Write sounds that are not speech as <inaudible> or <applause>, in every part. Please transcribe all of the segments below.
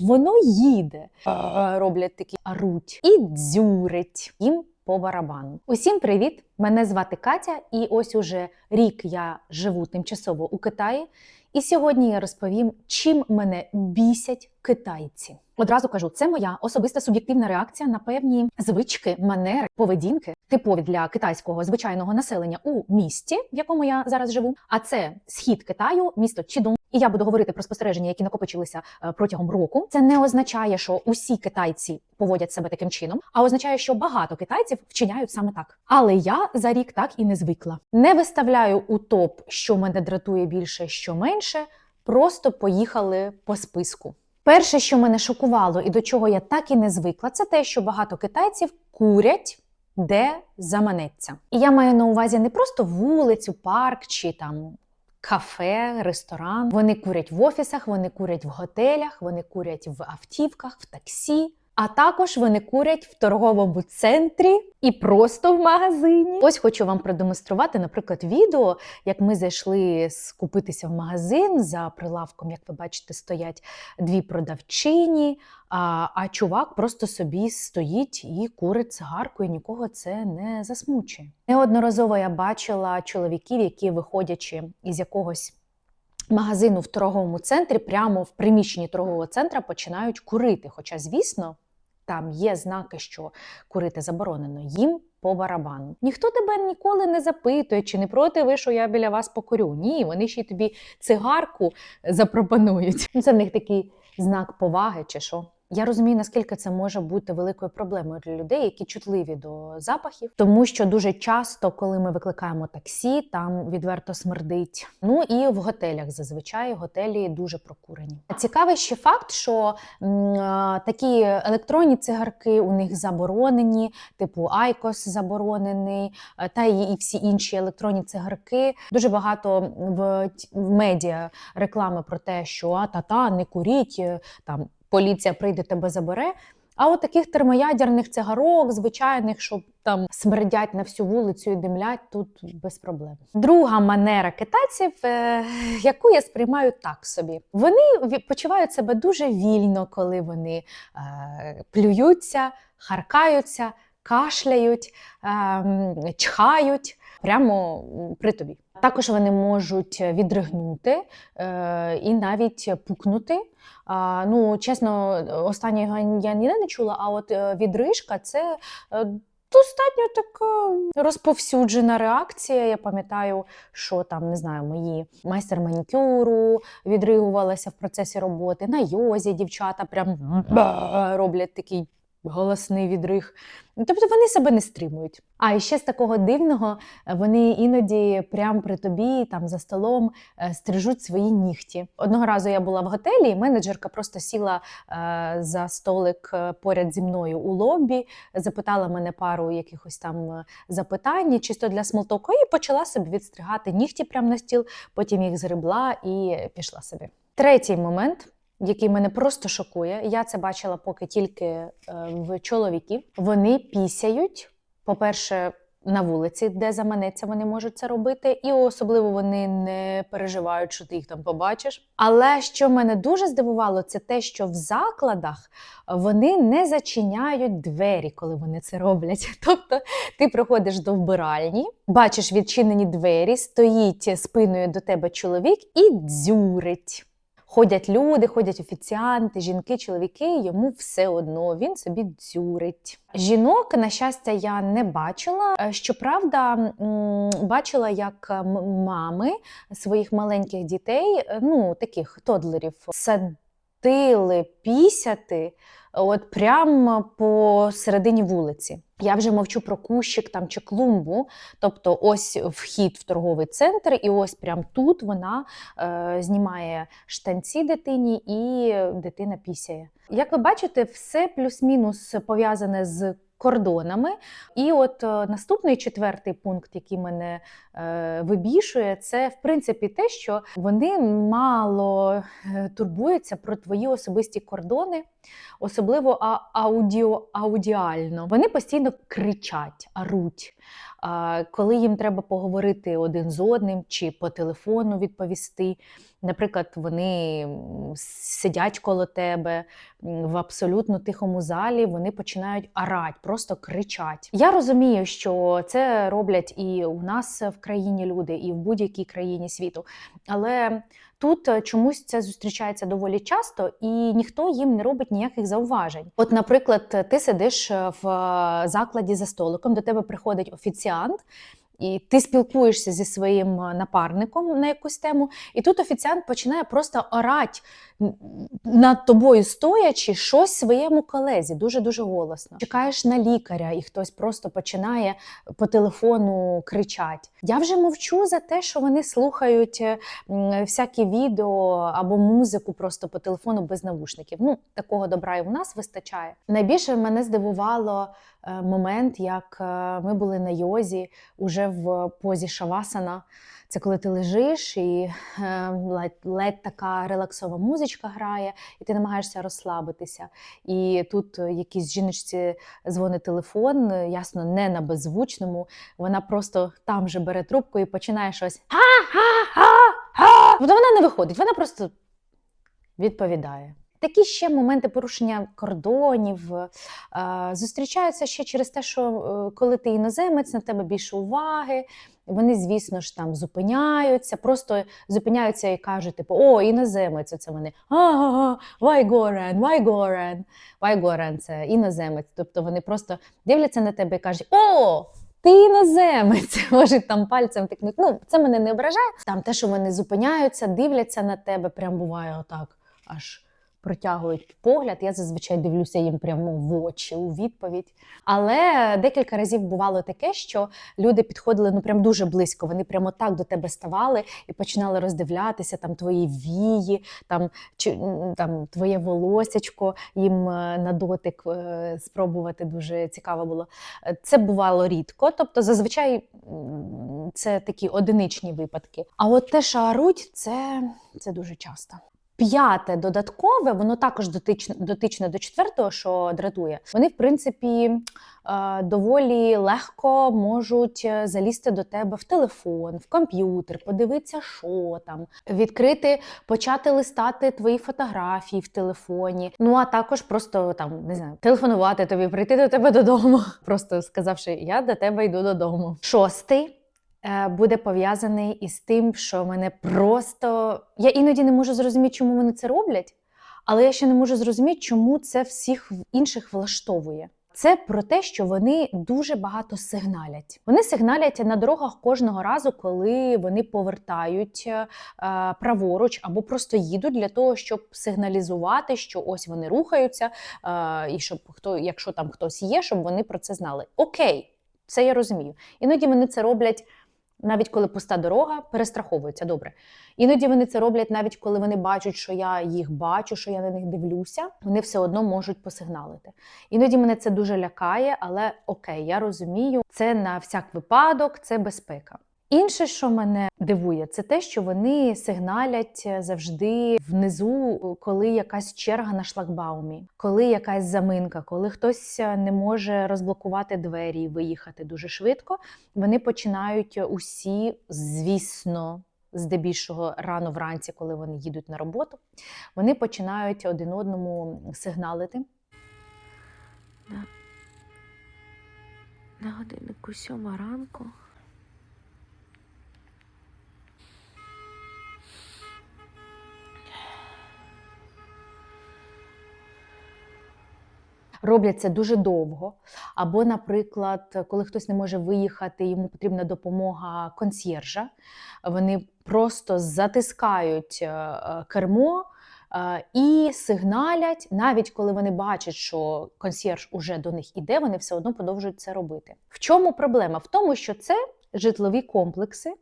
Воно їде, роблять такі аруть і дзюрить їм по барабану. Усім привіт! Мене звати Катя, і ось уже рік я живу тимчасово у Китаї. І сьогодні я розповім, чим мене бісять китайці. Одразу кажу, це моя особиста суб'єктивна реакція на певні звички, манери, поведінки, типові для китайського звичайного населення у місті, в якому я зараз живу. А це схід Китаю, місто Чідун. І я буду говорити про спостереження, які накопичилися е, протягом року. Це не означає, що усі китайці поводять себе таким чином, а означає, що багато китайців вчиняють саме так. Але я за рік так і не звикла. Не виставляю у топ, що мене дратує більше, що менше. Просто поїхали по списку. Перше, що мене шокувало і до чого я так і не звикла, це те, що багато китайців курять де заманеться. І я маю на увазі не просто вулицю, парк чи там кафе, ресторан. Вони курять в офісах, вони курять в готелях, вони курять в автівках, в таксі. А також вони курять в торговому центрі і просто в магазині. Ось хочу вам продемонструвати, наприклад, відео, як ми зайшли скупитися в магазин за прилавком. Як ви бачите, стоять дві продавчині, а, а чувак просто собі стоїть і курить цигарку, і нікого це не засмучує. Неодноразово я бачила чоловіків, які, виходячи із якогось магазину в торговому центрі, прямо в приміщенні торгового центру починають курити. Хоча, звісно, там є знаки, що курити заборонено. Їм по барабану. Ніхто тебе ніколи не запитує, чи не проти ви, що я біля вас покурю. Ні, вони ще й тобі цигарку запропонують. Ну, Це в них такий знак поваги, чи що. Я розумію, наскільки це може бути великою проблемою для людей, які чутливі до запахів, тому що дуже часто, коли ми викликаємо таксі, там відверто смердить. Ну і в готелях зазвичай готелі дуже прокурені. Цікавий ще факт, що м, такі електронні цигарки у них заборонені, типу Айкос заборонений, е, та і, всі інші електронні цигарки. Дуже багато в, в медіа реклами про те, що а та-та, не куріть е, там поліція прийде тебе забере. А от таких термоядерних цигарок, звичайних, що там смердять на всю вулицю і димлять, тут без проблем. Друга манера китайців, е, яку я сприймаю так собі. Вони почувають себе дуже вільно, коли вони е, плюються, харкаються, кашляють, е, чхають прямо при тобі. Також вони можуть відригнути е, і навіть пукнути. А, ну, чесно, останнього я ніде не чула, а от е, відрижка це е, достатньо така розповсюджена реакція. Я пам'ятаю, що там не знаю, мої майстер манікюру відригувалися в процесі роботи. На йозі дівчата прям роблять такий. Голосний відриг. Тобто вони себе не стримують. А і ще з такого дивного вони іноді прямо при тобі, там за столом, е, стрижуть свої нігті. Одного разу я була в готелі, і менеджерка просто сіла е, за столик е, поряд зі мною у лобі, запитала мене пару якихось там запитань, чисто для смолтоку, і почала собі відстригати нігті прямо на стіл, потім їх згребла і пішла собі. Третій момент. Який мене просто шокує, я це бачила поки тільки е, в чоловіків. Вони пісяють, по-перше, на вулиці, де заманеться, вони можуть це робити, і особливо вони не переживають, що ти їх там побачиш. Але що мене дуже здивувало, це те, що в закладах вони не зачиняють двері, коли вони це роблять. <laughs> Тобто ти приходиш до вбиральні, бачиш відчинені двері, стоїть спиною до тебе чоловік і дзюрить. Ходять люди, ходять офіціанти, жінки, чоловіки, йому все одно, він собі дзюрить. Жінок, на щастя, я не бачила. Е, Щоправда, бачила, як мами своїх маленьких дітей, е, ну таких тодлерів, садили пісяти от прямо по середині вулиці. Я вже мовчу про кущик там чи клумбу. Тобто, ось вхід в торговий центр, і ось прямо тут вона е, знімає штанці дитині, і дитина пісяє. Як ви бачите, все плюс-мінус пов'язане з кордонами. І от е, наступний четвертий пункт, який мене е, вибішує, це в принципі те, що вони мало е, турбуються про твої особисті кордони, особливо аудіо, аудіально. Вони постійно кричать, аруть. Коли їм треба поговорити один з одним чи по телефону відповісти, Наприклад, вони сидять коло тебе в абсолютно тихому залі, вони починають орати, просто кричать. Я розумію, що це роблять і у нас в країні люди, і в будь-якій країні світу. Але тут е, чомусь це зустрічається доволі часто, і ніхто їм не робить ніяких зауважень. От, наприклад, ти сидиш е, в е, закладі за столиком, до тебе приходить офіціант. І ти спілкуєшся зі своїм е, напарником на якусь тему, і тут офіціант починає просто орати над тобою стоячи щось своєму колезі, дуже дуже голосно. Чекаєш на лікаря, і хтось просто починає по телефону кричати. Я вже мовчу за те, що вони слухають е, всякі відео або музику просто по телефону без навушників. Ну такого добра і в нас вистачає. Найбільше мене здивувало момент, як е, ми були на йозі уже в позі шавасана. Це коли ти лежиш і е, ледь, ледь така релаксова музичка грає, і ти намагаєшся розслабитися. І тут е, якійсь жіночці дзвонить телефон, е, ясно, не на беззвучному. Вона просто там же бере трубку і починає щось. Тобто вона не виходить, вона просто відповідає. Такі ще моменти порушення кордонів е, зустрічаються ще через те, що е, коли ти іноземець, на тебе більше уваги. Вони, звісно ж, там зупиняються, просто зупиняються і кажуть, типу, о, іноземець, це вони а Вайгорен, Вайгорен. Вайгорен це іноземець. Тобто вони просто дивляться на тебе і кажуть, о! Ти іноземець, <laughs> можуть там пальцем тикнути. Ну, це мене не ображає. Там те, що вони зупиняються, дивляться на тебе, прям буває отак, аж протягують погляд. Я зазвичай дивлюся їм прямо в очі у відповідь. Але декілька разів бувало таке, що люди підходили ну прям дуже близько. Вони прямо так до тебе ставали і починали роздивлятися там твої вії, там чи там твоє волосячко їм е, на дотик е, спробувати. Дуже цікаво було. Це бувало рідко, тобто зазвичай це такі одиничні випадки. А от те, що оруть, це, це дуже часто. П'яте додаткове, воно також дотичне, дотичне до четвертого, що дратує. Вони, в принципі, е, доволі легко можуть е, залізти до тебе в телефон, в комп'ютер, подивитися, що там, відкрити, почати листати твої фотографії в телефоні. Ну а також просто там не знаю, телефонувати тобі, прийти до тебе додому, <laughs> просто сказавши, я до тебе йду додому. Шостий буде пов'язаний із тим, що мене просто. Я іноді не можу зрозуміти, чому вони це роблять, але я ще не можу зрозуміти, чому це всіх інших влаштовує. Це про те, що вони дуже багато сигналять. Вони сигналять на дорогах кожного разу, коли вони повертають е, праворуч або просто їдуть для того, щоб сигналізувати, що ось вони рухаються, е, і щоб хто, якщо там хтось є, щоб вони про це знали. Окей, це я розумію. Іноді вони це роблять. Навіть коли пуста дорога, перестраховуються добре. Іноді вони це роблять, навіть коли вони бачать, що я їх бачу, що я на них дивлюся, вони все одно можуть посигналити. Іноді мене це дуже лякає, але окей, я розумію, це на всяк випадок, це безпека. Інше, що мене дивує, це те, що вони сигналять завжди внизу, коли якась черга на шлагбаумі, коли якась заминка, коли хтось не може розблокувати двері і виїхати дуже швидко. Вони починають усі, звісно, здебільшого рано вранці, коли вони їдуть на роботу, вони починають один одному сигналити. На, на годиннику сьома ранку. Роблять це дуже довго. Або, наприклад, коли хтось не може виїхати, йому потрібна допомога консьєржа. Вони просто затискають е, кермо. е, І сигналять, навіть коли вони бачать, що консьєрж уже до них іде, вони все одно продовжують це робити. В чому проблема? В тому, що це житлові комплекси,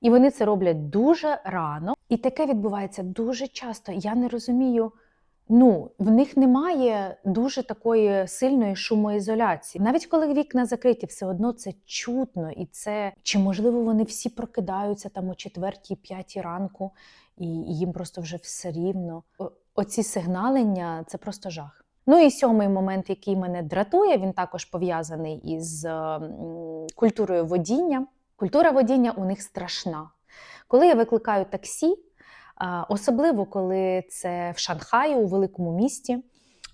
і вони це роблять дуже рано. І таке відбувається дуже часто. Я не розумію. Ну, в них немає дуже такої сильної шумоізоляції. Навіть коли вікна закриті, все одно це чутно, і це чи можливо вони всі прокидаються там о четвертій, п'ятій ранку, і їм просто вже все рівно. Оці сигналення це просто жах. Ну і сьомий момент, який мене дратує, він також пов'язаний із е, культурою водіння. Культура водіння у них страшна. Коли я викликаю таксі, Особливо коли це в Шанхаї, у великому місті.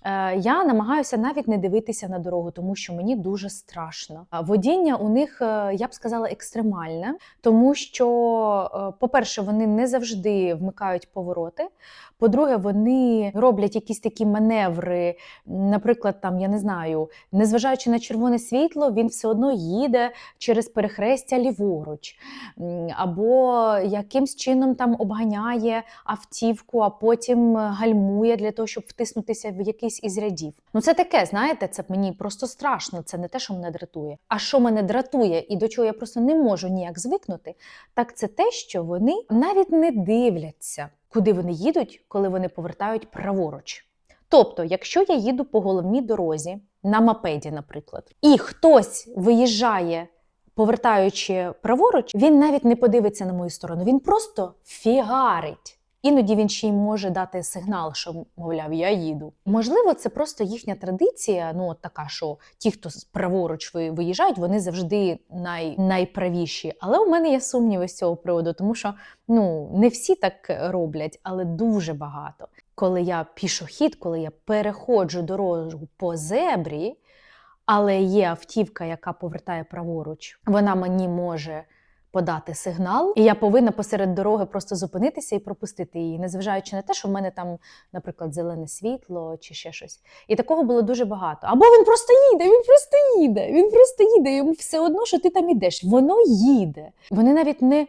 Е, Я намагаюся навіть не дивитися на дорогу, тому що мені дуже страшно. Водіння у них, е, я б сказала, екстремальне, тому що, е, по-перше, вони не завжди вмикають повороти. По-друге, вони роблять якісь такі маневри. Наприклад, там я не знаю, незважаючи на червоне світло, він все одно їде через перехрестя ліворуч, або якимсь чином там обганяє автівку, а потім гальмує для того, щоб втиснутися в якийсь із рядів. Ну це таке, знаєте, це мені просто страшно. Це не те, що мене дратує. А що мене дратує і до чого я просто не можу ніяк звикнути, так це те, що вони навіть не дивляться, куди вони їдуть, коли вони повертають праворуч. Тобто, якщо я їду по головній дорозі на мопеді, наприклад, і хтось виїжджає, повертаючи праворуч, він навіть не подивиться на мою сторону, він просто фігарить. Іноді він ще й може дати сигнал, що мовляв, я їду. Можливо, це просто їхня традиція. Ну от така, що ті, хто праворуч виїжджають, вони завжди най, найправіші. Але у мене є сумніви з цього приводу, тому що ну не всі так роблять, але дуже багато. Коли я пішохід, коли я переходжу дорогу по зебрі, але є автівка, яка повертає праворуч, вона мені може подати сигнал, і я повинна посеред дороги просто зупинитися і пропустити її, незважаючи на те, що в мене там, наприклад, зелене світло чи ще щось. І такого було дуже багато. Або він просто їде, він просто їде, він просто їде. Йому все одно, що ти там ідеш. Воно їде. Вони навіть не,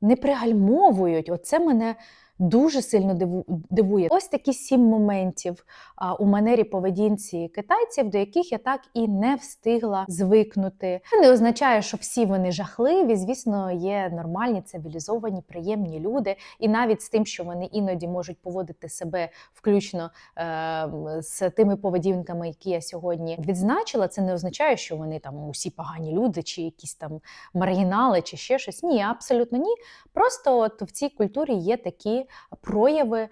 не пригальмовують. Оце мене. Дуже сильно диву- дивує. Ось такі сім моментів у манері поведінці китайців, до яких я так і не встигла звикнути. Це не означає, що всі вони жахливі. Звісно, є нормальні, цивілізовані, приємні люди, і навіть з тим, що вони іноді можуть поводити себе включно е, з тими поведінками, які я сьогодні відзначила, це не означає, що вони там усі погані люди, чи якісь там маргінали, чи ще щось. Ні, абсолютно ні. Просто от в цій культурі є такі прояви, е,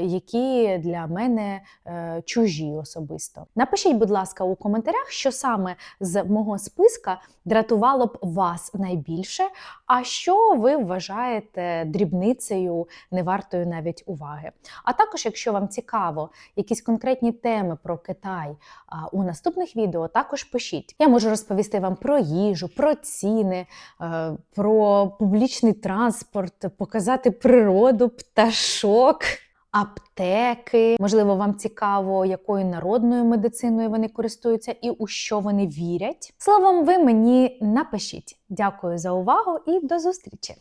які для мене е, чужі особисто. Напишіть, будь ласка, у коментарях, що саме з мого списка дратувало б вас найбільше, а що ви вважаєте дрібницею, не вартою навіть уваги. А також, якщо вам цікаво якісь конкретні теми про Китай у наступних відео, також пишіть. Я можу розповісти вам про їжу, про ціни, е, про публічний транспорт, показати природу, пташок. Аптеки, можливо, вам цікаво, якою народною медициною вони користуються і у що вони вірять. Словом, ви мені напишіть. Дякую за увагу і до зустрічі!